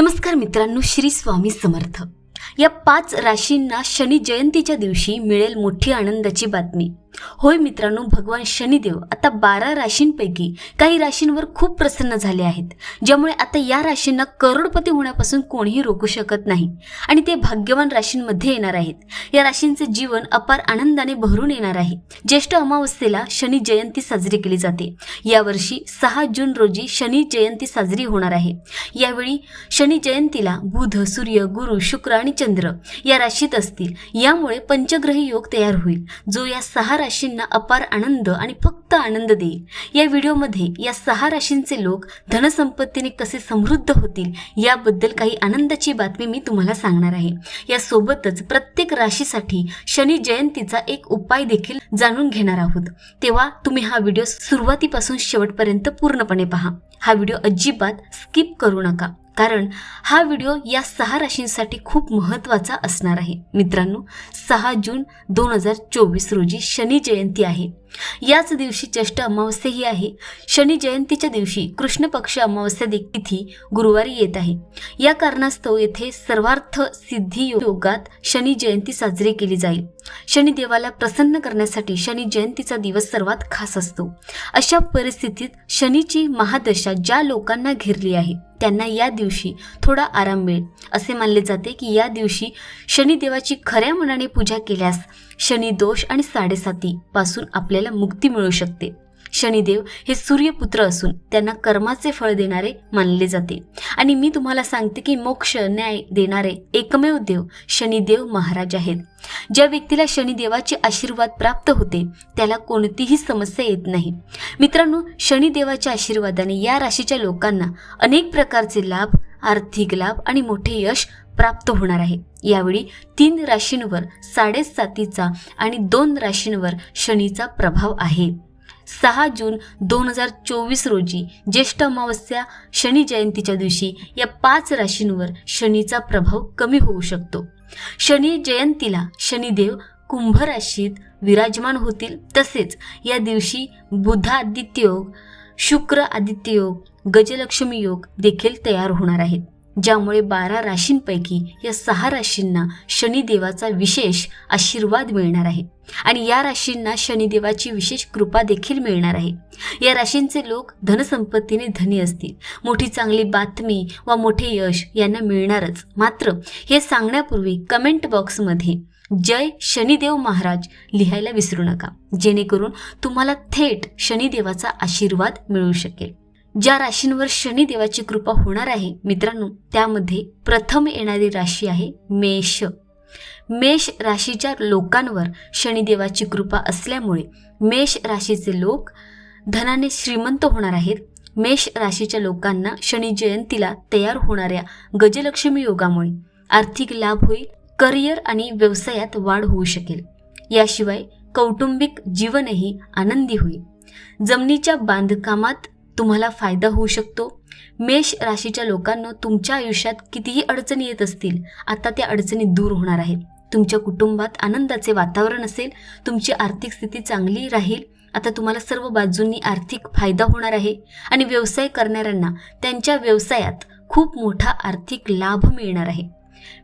नमस्कार मित्रांनो श्री स्वामी समर्थ. या पाच राशींना शनी जयंतीच्या दिवशी मिळेल मोठी आनंदाची बातमी. होय मित्रांनो भगवान शनिदेव आता बारा राशींपैकी काही राशींवर खूप प्रसन्न झाले आहेत ज्यामुळे आता या राशींना करोडपती होण्यापासून कोणीही रोखू शकत नाही. आणि ते भाग्यवान राशींमध्ये येणार आहेत. या राशींचे जीवन अपार आनंदाने भरून येणार आहे. ज्येष्ठ अमावस्येला शनी जयंती साजरी केली जाते. यावर्षी सहा जून रोजी शनी जयंती साजरी होणार आहे. यावेळी शनी जयंतीला बुध सूर्य गुरु शुक्र आणि चंद्र या राशीत असतील. यामुळे पंचग्रही योग तयार होईल. जो या सहा राशींना अपार आनंद आणि फक्त आनंद देईल या व्हिडिओमध्ये या सहा राशींचे लोक धनसंपत्तीने कसे समृद्ध होतील याबद्दल काही आनंदाची बातमी मी तुम्हाला सांगणार आहे. यासोबतच प्रत्येक राशीसाठी शनी जयंतीचा एक उपाय देखील जाणून घेणार आहोत. तेव्हा तुम्ही हा व्हिडिओ सुरुवातीपासून शेवटपर्यंत पूर्णपणे पहा. हा व्हिडिओ अजिबात स्किप करू नका. कारण हा व्हिडिओ या सहा राशींसाठी खूप महत्त्वाचा असणार आहे. मित्रांनो सहा जून दोन हजार चोवीस रोजी शनी जयंती आहे. याच दिवशी ज्येष्ठ अमावस्याही आहे. शनी जयंतीच्या दिवशी कृष्ण पक्ष अमावस्या तिथी गुरुवारी येत आहे. या कारणास्तव येथे सर्वार्थ सिद्धी योगात शनी जयंती साजरी केली जाईल. शनी देवाला प्रसन्न करण्यासाठी शनी जयंतीचा दिवस सर्वात खास असतो. अशा परिस्थितीत शनीची महादशा ज्या लोकांना घेरली आहे त्यांना या दिवशी थोडा आराम मिळेल. असे मानले जाते की या दिवशी शनिदेवाची खऱ्या मनाने पूजा केल्यास शनी दोष आणि साडेसाती पासून आपल्याला मुक्ती मिळू शकते. शनिदेव हे सूर्यपुत्र असून त्यांना कर्माचे फळ देणारे मानले जाते. आणि मी तुम्हाला सांगते की मोक्ष न्याय देणारे एकमेव देव शनिदेव महाराज आहेत. ज्या व्यक्तीला शनिदेवाचे आशीर्वाद प्राप्त होते त्याला कोणतीही समस्या येत नाही. मित्रांनो शनिदेवाच्या आशीर्वादाने या राशीच्या लोकांना अनेक प्रकारचे लाभ आर्थिक लाभ आणि मोठे यश प्राप्त होणार आहे. यावेळी तीन राशींवर साडेसातीचा आणि दोन राशींवर शनीचा प्रभाव आहे. सहा जून दोन हजार चोवीस रोजी ज्येष्ठ अमावस्या शनी जयंतीच्या दिवशी या पाच राशींवर शनीचा प्रभाव कमी होऊ शकतो. शनी जयंतीला शनिदेव कुंभ राशीत विराजमान होतील. तसेच या दिवशी बुधादित्य योग शुक्र आदित्य योग गजलक्ष्मी योग देखील तयार होणार आहेत. ज्यामुळे बारा राशींपैकी या सहा राशींना शनिदेवाचा विशेष आशीर्वाद मिळणार आहे. आणि या राशींना शनिदेवाची विशेष कृपा देखील मिळणार आहे. या राशींचे लोक धनसंपत्तीने धनी असतील. मोठी चांगली बातमी वा मोठे यश यांना मिळणारच. मात्र हे सांगण्यापूर्वी कमेंट बॉक्समध्ये जय शनिदेव महाराज लिहायला विसरू नका. जेणेकरून तुम्हाला थेट शनिदेवाचा आशीर्वाद मिळू शकेल. ज्या राशींवर शनिदेवाची कृपा होणार आहे मित्रांनो त्यामध्ये प्रथम येणारी राशी आहे मेष. मेष राशीच्या लोकांवर शनिदेवाची कृपा असल्यामुळे मेष राशीचे लोक धनाने श्रीमंत होणार आहेत. मेष राशीच्या लोकांना शनी जयंतीला तयार होणाऱ्या गजलक्ष्मी योगामुळे आर्थिक लाभ होईल करिअर आणि व्यवसायात वाढ होऊ शकेल. याशिवाय कौटुंबिक जीवनही आनंदी होईल. जमिनीच्या बांधकामात तुम्हाला फायदा होऊ शकतो. मेष राशीच्या लोकांना तुमच्या आयुष्यात कितीही अडचणी येत असतील आता त्या अडचणी दूर होणार आहेत. तुमच्या कुटुंबात आनंदाचे वातावरण असेल तुमची आर्थिक स्थिती चांगली राहील आता तुम्हाला सर्व बाजूंनी आर्थिक फायदा होणार आहे. आणि व्यवसाय करणाऱ्यांना त्यांच्या व्यवसायात खूप मोठा आर्थिक लाभ मिळणार आहे.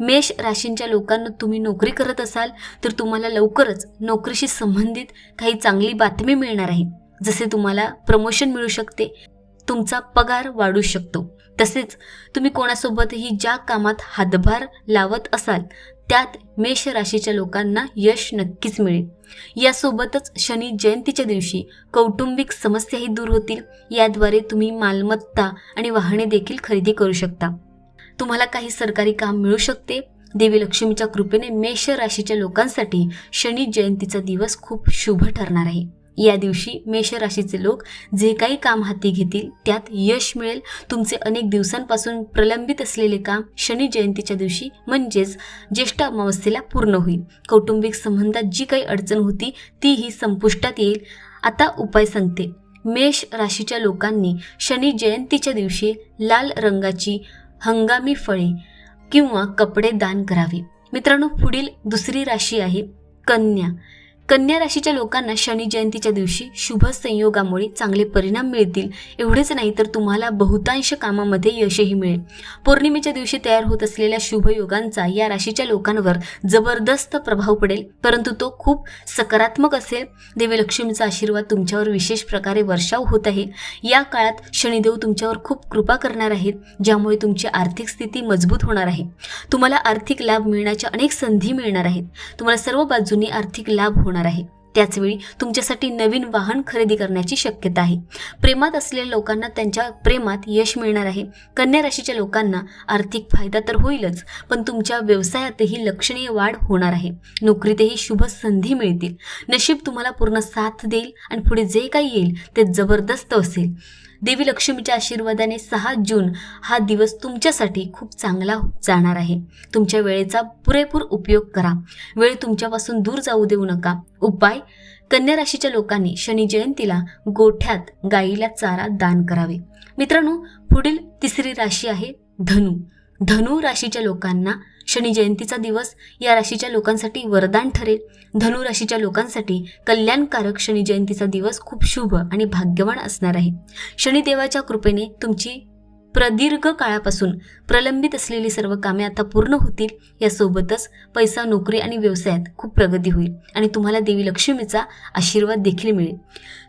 मेष राशींच्या लोकांना तुम्ही नोकरी करत असाल तर तुम्हाला लवकरच नोकरीशी संबंधित काही चांगली बातमी मिळणार आहे. जसे तुम्हाला प्रमोशन मिळू शकते तुमचा पगार वाढू शकतो. तसेच तुम्ही कोणासोबतही ज्या कामात हातभार लावत असाल त्यात मेष राशीच्या लोकांना यश नक्कीच मिळेल. यासोबतच शनी जयंतीच्या दिवशी कौटुंबिक समस्याही दूर होतील. याद्वारे तुम्ही मालमत्ता आणि वाहने देखील खरेदी करू शकता. तुम्हाला काही सरकारी काम मिळू शकते. देवी लक्ष्मीच्या कृपेने मेष राशीच्या लोकांसाठी शनी जयंतीचा दिवस खूप शुभ ठरणार आहे. या दिवशी मेष राशीचे लोक जे काही काम हाती घेतील त्यात यश मिळेल. तुमचे अनेक दिवसांपासून प्रलंबित असलेले काम शनी जयंतीच्या दिवशी म्हणजेच ज्येष्ठ अमावस्येला पूर्ण होईल. कौटुंबिक संबंधात जी काही अडचण होती तीही संपुष्टात येईल. आता उपाय सांगते. मेष राशीच्या लोकांनी शनी जयंतीच्या दिवशी लाल रंगाची हंगामी फळे किंवा कपडे दान करावे. मित्रांनो पुढील दुसरी राशी आहे कन्या. कन्या राशीच्या लोकांना शनी जयंतीच्या दिवशी शुभ संयोगामुळे चांगले परिणाम मिळतील. एवढेच नाही तर तुम्हाला बहुतांश कामामध्ये यशही मिळेल. पौर्णिमेच्या दिवशी तयार होत असलेल्या शुभ योगांचा या राशीच्या लोकांवर जबरदस्त प्रभाव पडेल. परंतु तो खूप सकारात्मक असेल. देवीलक्ष्मीचा आशीर्वाद तुमच्यावर विशेष प्रकारे वर्षाव होत आहे. या काळात शनिदेव तुमच्यावर खूप कृपा करणार आहेत ज्यामुळे तुमची आर्थिक स्थिती मजबूत होणार आहे. तुम्हाला आर्थिक लाभ मिळण्याच्या अनेक संधी मिळणार आहेत. तुम्हाला सर्व बाजूंनी आर्थिक लाभ होणार आहे. त्याचवेळी तुमच्यासाठी नवीन वाहन खरेदी करण्याची शक्यता आहे. प्रेमात असलेल्या लोकांना त्यांच्या प्रेमात यश मिळणार आहे. कन्या राशीच्या लोकांना आर्थिक फायदा तर होईलच पण तुमच्या व्यवसायातही लक्षणीय वाढ होणार आहे. नोकरीतही शुभ संधी मिळतील. नशीब तुम्हाला पूर्ण साथ देईल आणि पुढे जे काही येईल ते जबरदस्त असेल. देवी लक्ष्मीच्या आशीर्वादाने सहा जून हा दिवस तुमच्यासाठी खूप चांगला जाणार आहे. तुमच्या वेळेचा पुरेपूर उपयोग करा. वेळ तुमच्यापासून दूर जाऊ देऊ नका. उपाय कन्या राशीच्या लोकांनी शनी जयंतीला गोठ्यात गाईला चारा दान करावे. मित्रांनो पुढील तिसरी राशी आहे धनु. धनु राशीच्या लोकांना शनी जयंतीचा दिवस या राशीच्या लोकांसाठी वरदान ठरेल. धनु राशीच्या लोकांसाठी कल्याणकारक शनी जयंतीचा दिवस खूप शुभ आणि भाग्यवान असणार आहे. शनिदेवाच्या कृपेने तुमची प्रदीर्घ काळापासून प्रलंबित असलेली सर्व कामे आता पूर्ण होतील. यासोबतच पैसा नोकरी आणि व्यवसायात खूप प्रगती होईल आणि तुम्हाला देवी लक्ष्मीचा आशीर्वाद देखील मिळेल.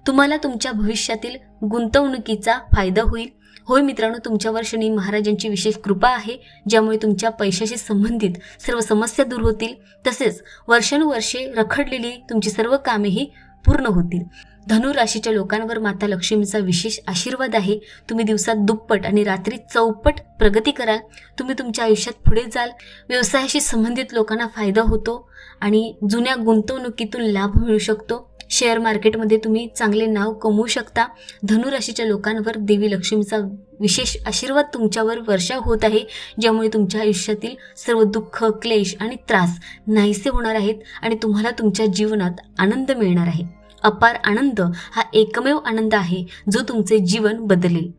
तुम्हाला तुमच्या भविष्यातील गुंतवणुकीचा फायदा होईल. होय मित्रांनो तुमच्यावर शनी महाराजांची विशेष कृपा आहे ज्यामुळे तुमच्या पैशाशी संबंधित सर्व समस्या दूर होतील. तसेच वर्षानुवर्षे रखडलेली तुमची सर्व कामेही पूर्ण होतील. धनु राशीच्या लोकांवर माता लक्ष्मीचा विशेष आशीर्वाद आहे. तुम्ही दिवसात दुप्पट आणि रात्री चौपट प्रगती कराल. तुम्ही तुमच्या आयुष्यात पुढे जाल. व्यवसायाशी संबंधित लोकांना फायदा होतो आणि जुन्या गुंतवणुकीतून लाभ मिळू शकतो. शेअर मार्केटमध्ये तुम्ही चांगले नाव कमवू शकता. धनुराशीच्या लोकांवर देवी लक्ष्मीचा विशेष आशीर्वाद तुमच्यावर वर्षा होत आहे ज्यामुळे तुमच्या आयुष्यातील सर्व दुःख क्लेश आणि त्रास नाहीसे होणार आहेत आणि तुम्हाला तुमच्या जीवनात आनंद मिळणार आहे. अपार आनंद हा एकमेव आनंद आहे जो तुमचे जीवन बदलेल.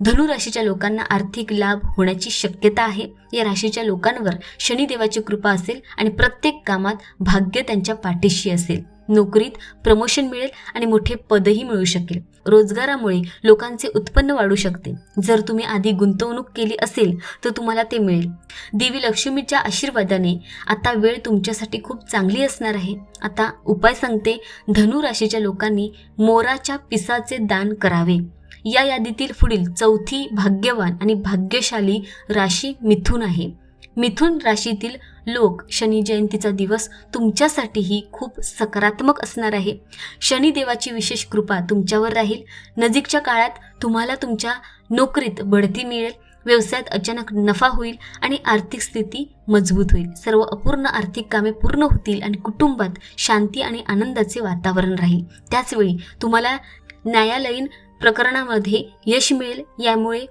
धनुराशीच्या लोकांना आर्थिक लाभ होण्याची शक्यता आहे. या राशीच्या लोकांवर शनिदेवाची कृपा असेल आणि प्रत्येक कामात भाग्य त्यांच्या पाठीशी असेल. नोकरीत प्रमोशन मिळेल आणि मोठे पदही मिळू शकेल. रोजगारामुळे लोकांचे उत्पन्न वाढू शकते. जर तुम्ही आधी गुंतवणूक केली असेल तर तुम्हाला ते मिळेल. देवी लक्ष्मीच्या आशीर्वादाने आता वेळ तुमच्यासाठी खूप चांगली असणार आहे. आता उपाय सांगते. धनु राशीच्या लोकांनी मोराच्या पिसाचे दान करावे. या यादीतील पुढील चौथी भाग्यवान आणि भाग्यशाली राशी मिथुन आहे. मिथुन राशीतील लोक शनी जयंतीचा दिवस तुमच्यासाठीही खूप सकारात्मक असणार आहे. शनिदेवाची विशेष कृपा तुमच्यावर राहील. नजीकच्या काळात तुम्हाला तुमच्या नोकरीत बढती मिळेल. व्यवसायात अचानक नफा होईल आणि आर्थिक स्थिती मजबूत होईल. सर्व अपूर्ण आर्थिक कामे पूर्ण होतील आणि कुटुंबात शांती आणि आनंदाचे वातावरण राहील. त्याचवेळी तुम्हाला न्यायालयीन प्रकरणामध्ये यश मिळेल. यामुळे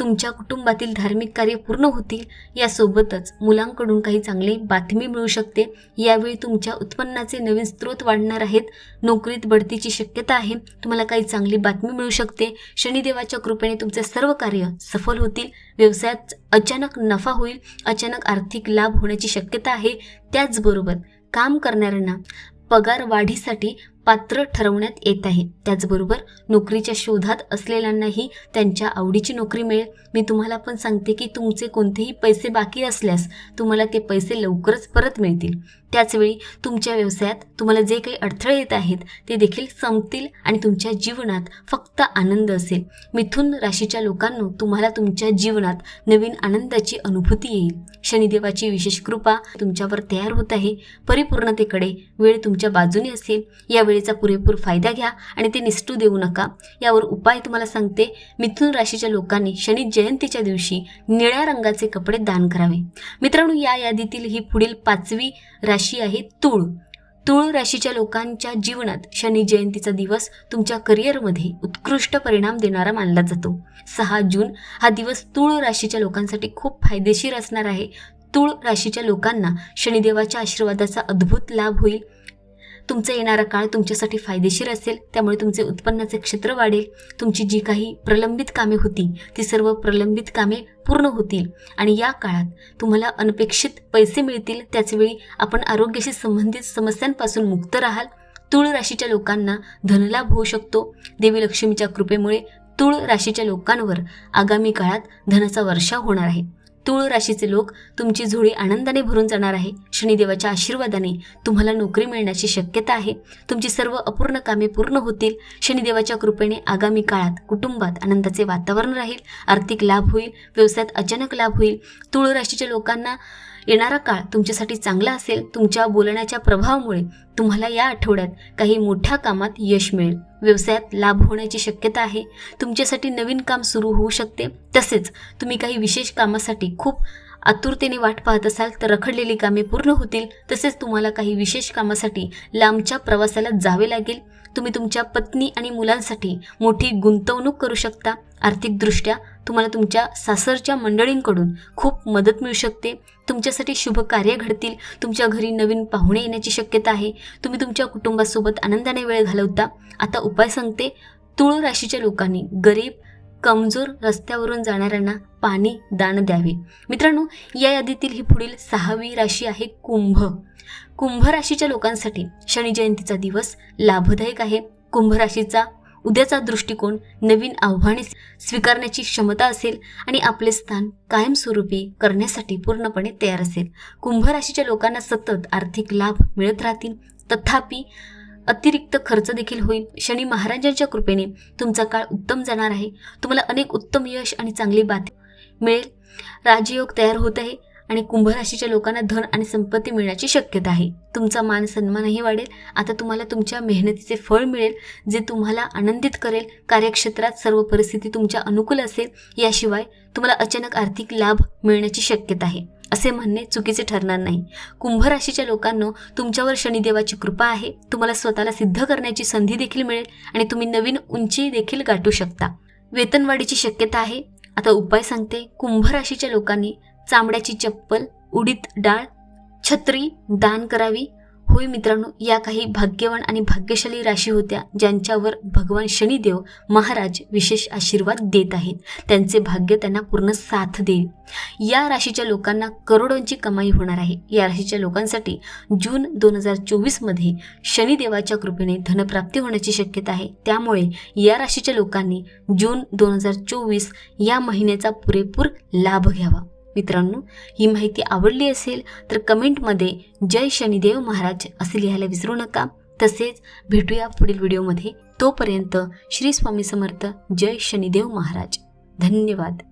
तुमच्या कुटुंबातील धार्मिक कार्य पूर्ण होतील यासोबतच मुलांकडून काही चांगली बातमी मिळू शकते. यावेळी तुमच्या उत्पन्नाचे नवीन स्रोत वाढणार आहेत. नोकरीत बढतीची शक्यता आहे. तुम्हाला काही चांगली बातमी मिळू शकते. शनिदेवाच्या कृपेने तुमचे सर्व कार्य सफल होतील. व्यवसायात अचानक नफा होईल. अचानक आर्थिक लाभ होण्याची शक्यता आहे. त्याचबरोबर काम करणाऱ्यांना पगार वाढीसाठी पात्र ठरवण्यात येत आहे. त्याचबरोबर नोकरीच्या शोधात असलेल्यांनाही त्यांच्या आवडीची नोकरी मिळेल. मी तुम्हाला पण सांगते की तुमचे कोणतेही पैसे बाकी असल्यास तुम्हाला ते पैसे लवकरच परत मिळतील. त्याचवेळी तुमच्या व्यवसायात तुम्हाला जे काही अडथळे येत आहेत ते देखील संपतील आणि तुमच्या जीवनात फक्त आनंद असेल. मिथुन राशीच्या लोकांनो तुम्हाला तुमच्या जीवनात नवीन आनंदाची अनुभूती येईल. शनिदेवाची विशेष कृपा तुमच्यावर तयार होत आहे. परिपूर्णतेकडे वेळ तुमच्या बाजूने असेल. यावेळी वेळेचा पुरेपूर फायदा घ्या आणि ते निसटू देऊ नका. यावर उपाय तुम्हाला सांगते. मिथुन राशीच्या लोकांनी शनी जयंतीच्या दिवशी निळ्या रंगाचे कपडे दान करावे. मित्रांनो या यादीतील ही पुढील पाचवी राशी आहे तूळ. तुळ राशीच्या लोकांच्या जीवनात शनी जयंतीचा दिवस तुमच्या करिअरमध्ये उत्कृष्ट परिणाम देणारा मानला जातो. सहा जून हा दिवस तुळ राशीच्या लोकांसाठी खूप फायदेशीर असणार आहे. तुळ राशीच्या लोकांना शनिदेवाच्या आशीर्वादाचा अद्भुत लाभ होईल. तुमचा येणारा काळ तुमच्यासाठी फायदेशीर असेल त्यामुळे तुमचे उत्पन्नाचे क्षेत्र वाढेल तुमची जी काही प्रलंबित कामे होती ती सर्व प्रलंबित कामे पूर्ण होतील. आणि या काळात तुम्हाला अनपेक्षित पैसे मिळतील त्याचवेळी आपण आरोग्याशी संबंधित समस्यांपासून मुक्त राहाल. तुळ राशीच्या लोकांना धनलाभ होऊ शकतो. देवी लक्ष्मीच्या कृपेमुळे तुळ राशीच्या लोकांवर आगामी काळात धनाचा वर्षाव होणार आहे. तुळ राशीचे लोक तुमची झोळी आनंदाने भरून जाणार आहे. शनिदेवाच्या आशीर्वादाने तुम्हाला नोकरी मिळण्याची शक्यता आहे. तुमची सर्व अपूर्ण कामे पूर्ण होतील. शनिदेवाच्या कृपेने आगामी काळात कुटुंबात आनंदाचे वातावरण राहील. आर्थिक लाभ होईल. व्यवसायात अचानक लाभ होईल. तुळ राशीच्या लोकांना येणारा काळ तुमच्यासाठी चांगला असेल तुमच्या बोलण्याच्या प्रभावामुळे तुम्हाला या आठवड्यात काही मोठ्या कामात यश मिळेल. व्यवसायात लाभ होण्याची शक्यता आहे. तुमच्यासाठी नवीन काम सुरू होऊ शकते. तसेच तुम्ही काही विशेष कामासाठी खूप आतुरतेने वाट पाहत असाल तर रखडलेली कामे पूर्ण होतील. तसेच तुम्हाला काही विशेष कामासाठी लांबच्या प्रवासाला जावे लागेल. तुम्ही तुमच्या पत्नी आणि मुलांसाठी मोठी गुंतवणूक करू शकता. आर्थिकदृष्ट्या तुम्हाला तुमच्या सासरच्या मंडळींकडून खूप मदत मिळू शकते. तुमच्यासाठी शुभ कार्य घडतील. तुमच्या घरी नवीन पाहुणे येण्याची शक्यता आहे. तुम्ही तुमच्या कुटुंबासोबत आनंदाने वेळ घालवता. आता उपाय सांगते. तुळ राशीच्या लोकांनी गरीब कमजोर रस्त्यावरून जाणाऱ्यांना पाणी दान द्यावे. मित्रांनो या यादीतील ही पुढील सहावी राशी आहे कुंभ. कुंभ राशीच्या लोकांसाठी शनी जयंतीचा दिवस लाभदायक आहे. कुंभ राशीचा उद्याचा दृष्टिकोन नवीन आव्हाने स्वीकारण्याची क्षमता असेल आणि आपले स्थान कायमस्वरूपी करण्यासाठी पूर्णपणे तयार असेल. कुंभ राशीच्या लोकांना सतत आर्थिक लाभ मिळत राहतील. तथापि अतिरिक्त खर्च देखील होईल. शनी महाराजांच्या कृपेने तुमचा काळ उत्तम जाणार आहे. तुम्हाला अनेक उत्तम यश आणि चांगली बात मिळेल. राजयोग तयार होत आहे. आणि कुंभ राशीच्या लोकांना धन आणि संपत्ती मिळण्याची शक्यता आहे. तुमचा मान सन्मानही वाढेल. आता तुम्हाला तुमच्या मेहनतीचे फळ मिळेल जे तुम्हाला आनंदित करेल. कार्यक्षेत्रात सर्व परिस्थिती तुमच्या अनुकूल असेल. याशिवाय तुम्हाला अचानक आर्थिक लाभ मिळण्याची शक्यता आहे. असे म्हणणे चुकीचे ठरणार नाही. कुंभ राशीच्या लोकांना तुमच्यावर शनिदेवाची कृपा आहे. तुम्हाला स्वतःला सिद्ध करण्याची संधी देखील मिळेल आणि तुम्ही नवीन उंची देखील गाठू शकता. वेतनवाढीची शक्यता आहे. आता उपाय सांगते. कुंभ राशीच्या लोकांनी चामड्याची चप्पल उडीद डाळ छत्री दान करावी. होय मित्रांनो या काही भाग्यवान आणि भाग्यशाली राशी होत्या ज्यांच्यावर भगवान शनिदेव महाराज विशेष आशीर्वाद देत आहेत. त्यांचे भाग्य त्यांना पूर्ण साथ देईल. या राशीच्या लोकांना करोडोंची कमाई होणार आहे. या राशीच्या लोकांसाठी जून दोन हजार चोवीसमध्ये शनिदेवाच्या कृपेने धनप्राप्ती होण्याची शक्यता आहे. त्यामुळे या राशीच्या लोकांनी जून दोन हजार चोवीस या महिन्याचा पुरेपूर लाभ घ्यावा. मित्रांनो ही माहिती आवडली असेल तर कमेंटमध्ये जय शनिदेव महाराज असे लिहायला विसरू नका. तसेच भेटूया पुढील व्हिडिओमध्ये. तोपर्यंत श्री स्वामी समर्थ जय शनिदेव महाराज. धन्यवाद.